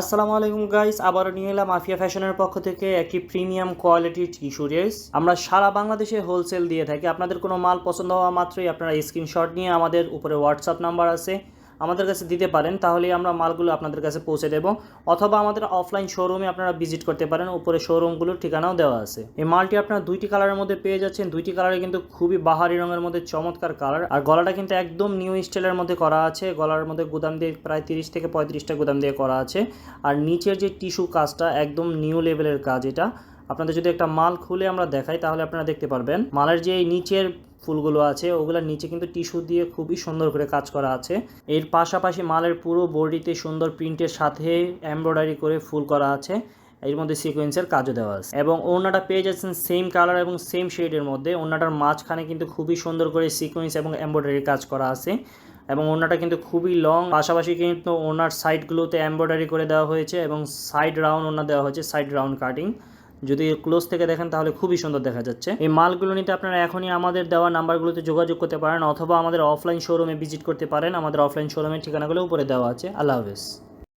আসসালামু আলাইকুম গাইস, আবারও নিয়ে এলাম মাফিয়া ফ্যাশনের পক্ষ থেকে একটি প্রিমিয়াম কোয়ালিটির টিস্যু ড্রেস আমরা সারা বাংলাদেশে হোলসেল দিয়ে থাকি। আপনাদের কোনো মাল পছন্দ হওয়া মাত্রই আপনারা স্ক্রিনশট নিয়ে আমাদের উপরে হোয়াটসঅ্যাপ নাম্বার আছে। আমাদের কাছে দিতে পারেন, তাহলেই আমরা মালগুলো আপনাদের কাছে পৌঁছে দেব। অথবা আমাদের অফলাইন শোরুমে আপনারা ভিজিট করতে পারেন, উপরে শোরুমগুলোর ঠিকানাও দেওয়া আছে। এই মালটি আপনারা দুইটি কালারের মধ্যে পেয়ে যাচ্ছেন। দুইটি কালারে কিন্তু খুবই বাহারি রঙের মধ্যে চমৎকার কালার আর গলাটা কিন্তু একদম নিউ স্টাইলের মধ্যে করা আছে। গলার মধ্যে গুদাম দিয়ে প্রায় তিরিশ থেকে পঁয়ত্রিশটা গুদাম দিয়ে করা আছে। আর নিচের যে টিস্যু কাজটা, একদম নিউ লেভেলের কাজ এটা। আপনাদের যদি একটা মাল খুলে আমরা দেখাই, তাহলে আপনারা দেখতে পারবেন। মালের যে নিচের ফুলগুলো আছে ওগুলোর নিচে কিন্তু টিস্যু দিয়ে খুবই সুন্দর করে কাজ করা আছে। এর পাশাপাশি মালের পুরো বডিতে সুন্দর প্রিন্টের সাথে এমব্রয়ডারি করে ফুল করা আছে। এর মধ্যে সিকোয়েন্সের কাজও দেওয়া আছে। এবং ওড়নাটা পেয়ে যাচ্ছেন সেম কালার এবং সেম শেডের মধ্যে। ওড়নাটার মাঝখানে কিন্তু খুবই সুন্দর করে সিকোয়েন্স এবং এমব্রয়ডারি কাজ করা আছে। এবং ওড়নাটা কিন্তু খুবই লং পাশাপাশি কিন্তু ওনার সাইডগুলোতে এমব্রয়ডারি করে দেওয়া হয়েছে এবং সাইড রাউন্ড ওনা দেওয়া হয়েছে সাইড রাউন্ড কাটিং যদি ক্লোজ থেকে দেখেন তাহলে খুবই সুন্দর দেখা যাচ্ছে। এই মালগুলো নিতে আপনারা এখনই আমাদের দেওয়া নাম্বারগুলোতে যোগাযোগ করতে পারেন অথবা আমাদের অফলাইন শোরুমে ভিজিট করতে পারেন। আমাদের অফলাইন শোরুমের ঠিকানাগুলো উপরে দেওয়া আছে। আল্লাহ হাফেজ।